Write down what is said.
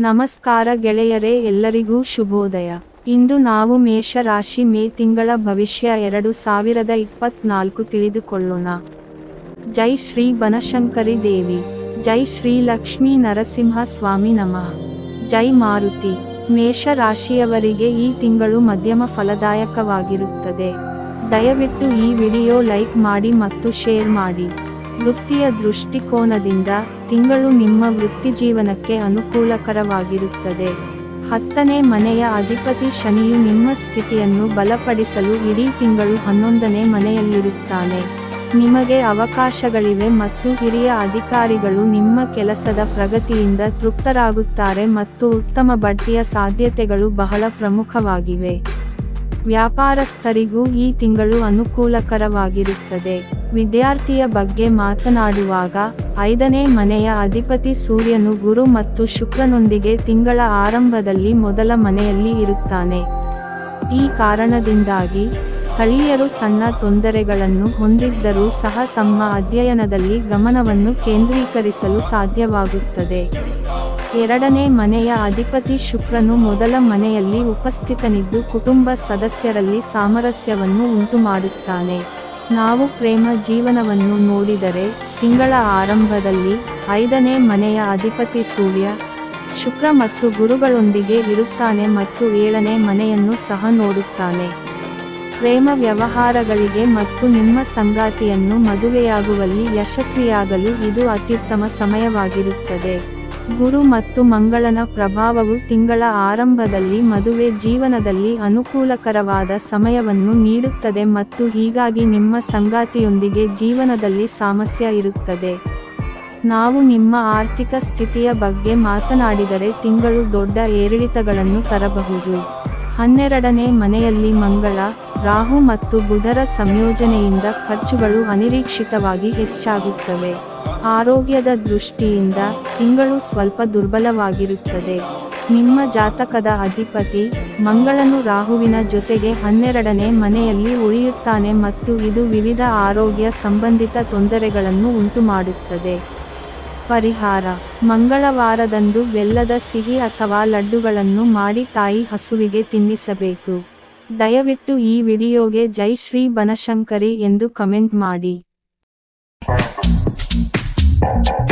ನಮಸ್ಕಾರ ಗೆಳೆಯರೇ, ಎಲ್ಲರಿಗೂ ಶುಭೋದಯ. ಇಂದು ನಾವು ಮೇಷ ರಾಶಿ ಮೇ ತಿಂಗಳ ಭವಿಷ್ಯ ಎರಡು ಸಾವಿರದ ಇಪ್ಪತ್ನಾಲ್ಕು ತಿಳಿದುಕೊಳ್ಳೋಣ. ಜೈ ಶ್ರೀ ಬನಶಂಕರಿ ದೇವಿ. ಜೈ ಶ್ರೀ ಲಕ್ಷ್ಮೀ ನರಸಿಂಹ ಸ್ವಾಮಿ ನಮಃ. ಜೈ ಮಾರುತಿ. ಮೇಷ ರಾಶಿಯವರಿಗೆ ಈ ತಿಂಗಳು ಮಧ್ಯಮ ಫಲದಾಯಕವಾಗಿರುತ್ತದೆ. ದಯವಿಟ್ಟು ಈ ವಿಡಿಯೋ ಲೈಕ್ ಮಾಡಿ ಮತ್ತು ಶೇರ್ ಮಾಡಿ. ವೃತ್ತಿಯ ದೃಷ್ಟಿಕೋನದಿಂದ ತಿಂಗಳು ನಿಮ್ಮ ವೃತ್ತಿ ಜೀವನಕ್ಕೆ ಅನುಕೂಲಕರವಾಗಿರುತ್ತದೆ. ಹತ್ತನೇ ಮನೆಯ ಅಧಿಪತಿ ಶನಿಯು ನಿಮ್ಮ ಸ್ಥಿತಿಯನ್ನು ಬಲಪಡಿಸಲು ಇಡೀ ತಿಂಗಳು ಹನ್ನೊಂದನೇ ಮನೆಯಲ್ಲಿರುತ್ತಾನೆ. ನಿಮಗೆ ಅವಕಾಶಗಳಿವೆ ಮತ್ತು ಹಿರಿಯ ಅಧಿಕಾರಿಗಳು ನಿಮ್ಮ ಕೆಲಸದ ಪ್ರಗತಿಯಿಂದ ತೃಪ್ತರಾಗುತ್ತಾರೆ ಮತ್ತು ಉತ್ತಮ ಬಡ್ತಿಯ ಸಾಧ್ಯತೆಗಳು ಬಹಳ ಪ್ರಮುಖವಾಗಿವೆ. ವ್ಯಾಪಾರಸ್ಥರಿಗೂ ಈ ತಿಂಗಳು ಅನುಕೂಲಕರವಾಗಿರುತ್ತದೆ. ವಿದ್ಯಾರ್ಥಿಯ ಬಗ್ಗೆ ಮಾತನಾಡುವಾಗ, ಐದನೇ ಮನೆಯ ಅಧಿಪತಿ ಸೂರ್ಯನು ಗುರು ಮತ್ತು ಶುಕ್ರನೊಂದಿಗೆ ತಿಂಗಳ ಆರಂಭದಲ್ಲಿ ಮೊದಲ ಮನೆಯಲ್ಲಿ ಇರುತ್ತಾನೆ. ಈ ಕಾರಣದಿಂದಾಗಿ, ಸ್ಥಳೀಯರು ಸಣ್ಣ ತೊಂದರೆಗಳನ್ನು ಹೊಂದಿದ್ದರೂ ಸಹ ತಮ್ಮ ಅಧ್ಯಯನದಲ್ಲಿ ಗಮನವನ್ನು ಕೇಂದ್ರೀಕರಿಸಲು ಸಾಧ್ಯವಾಗುತ್ತದೆ. ಎರಡನೇ ಮನೆಯ ಅಧಿಪತಿ ಶುಕ್ರನು ಮೊದಲ ಮನೆಯಲ್ಲಿ ಉಪಸ್ಥಿತನಿದ್ದು ಕುಟುಂಬ ಸದಸ್ಯರಲ್ಲಿ ಸಾಮರಸ್ಯವನ್ನು ಉಂಟುಮಾಡುತ್ತಾನೆ. ನಾವು ಪ್ರೇಮ ಜೀವನವನ್ನು ನೋಡಿದರೆ ತಿಂಗಳ ಆರಂಭದಲ್ಲಿ ಐದನೇ ಮನೆಯ ಅಧಿಪತಿ ಸೂರ್ಯ, ಶುಕ್ರ ಮತ್ತು ಗುರುಗಳೊಂದಿಗೆ ಇರುತ್ತಾನೆ ಮತ್ತು ಏಳನೇ ಮನೆಯನ್ನು ಸಹ ನೋಡುತ್ತಾನೆ. ಪ್ರೇಮ ವ್ಯವಹಾರಗಳಿಗೆ ಮತ್ತು ನಿಮ್ಮ ಸಂಗಾತಿಯನ್ನು ಮದುವೆಯಾಗುವಲ್ಲಿ ಯಶಸ್ವಿಯಾಗಲು ಇದು ಅತ್ಯುತ್ತಮ ಸಮಯವಾಗಿರುತ್ತದೆ. ಗುರು ಮತ್ತು ಮಂಗಳನ ಪ್ರಭಾವವು ತಿಂಗಳ ಆರಂಭದಲ್ಲಿ ಮದುವೆ ಜೀವನದಲ್ಲಿ ಅನುಕೂಲಕರವಾದ ಸಮಯವನ್ನು ನೀಡುತ್ತದೆ ಮತ್ತು ಹೀಗಾಗಿ ನಿಮ್ಮ ಸಂಗಾತಿಯೊಂದಿಗೆ ಜೀವನದಲ್ಲಿ ಸಾಮಸ್ಯ ಇರುತ್ತದೆ. ನಾವು ನಿಮ್ಮ ಆರ್ಥಿಕ ಸ್ಥಿತಿಯ ಬಗ್ಗೆ ಮಾತನಾಡಿದರೆ ತಿಂಗಳು ದೊಡ್ಡ ಏರಿಳಿತಗಳನ್ನು ತರಬಹುದು. ಹನ್ನೆರಡನೇ ಮನೆಯಲ್ಲಿ ಮಂಗಳ, ರಾಹು ಮತ್ತು ಬುಧರ ಸಂಯೋಜನೆಯಿಂದ ಖರ್ಚುಗಳು ಅನಿರೀಕ್ಷಿತವಾಗಿ ಹೆಚ್ಚಾಗುತ್ತವೆ. ಆರೋಗ್ಯದ ದೃಷ್ಟಿಯಿಂದ ತಿಂಗಳು ಸ್ವಲ್ಪ ದುರ್ಬಲವಾಗಿರುತ್ತದೆ. ನಿಮ್ಮ ಜಾತಕದ ಅಧಿಪತಿ ಮಂಗಳನು ರಾಹುವಿನ ಜೊತೆಗೆ ಹನ್ನೆರಡನೇ ಮನೆಯಲ್ಲಿ ಉಳಿಯುತ್ತಾನೆ ಮತ್ತು ಇದು ವಿವಿಧ ಆರೋಗ್ಯ ಸಂಬಂಧಿತ ತೊಂದರೆಗಳನ್ನು ಉಂಟುಮಾಡುತ್ತದೆ. ಪರಿಹಾರ. ಮಂಗಳವಾರದಂದು ಬೆಲ್ಲದ ಸಿಹಿ ಅಥವಾ ಲಡ್ಡುಗಳನ್ನು ಮಾಡಿ ತಾಯಿ ಹಸುವಿಗೆ ತಿನ್ನಿಸಬೇಕು. ದಯವಿಟ್ಟು ಈ ವಿಡಿಯೋಗೆ ಜೈ ಶ್ರೀ ಬನಶಂಕರಿ ಎಂದು ಕಮೆಂಟ್ ಮಾಡಿ. Thank you.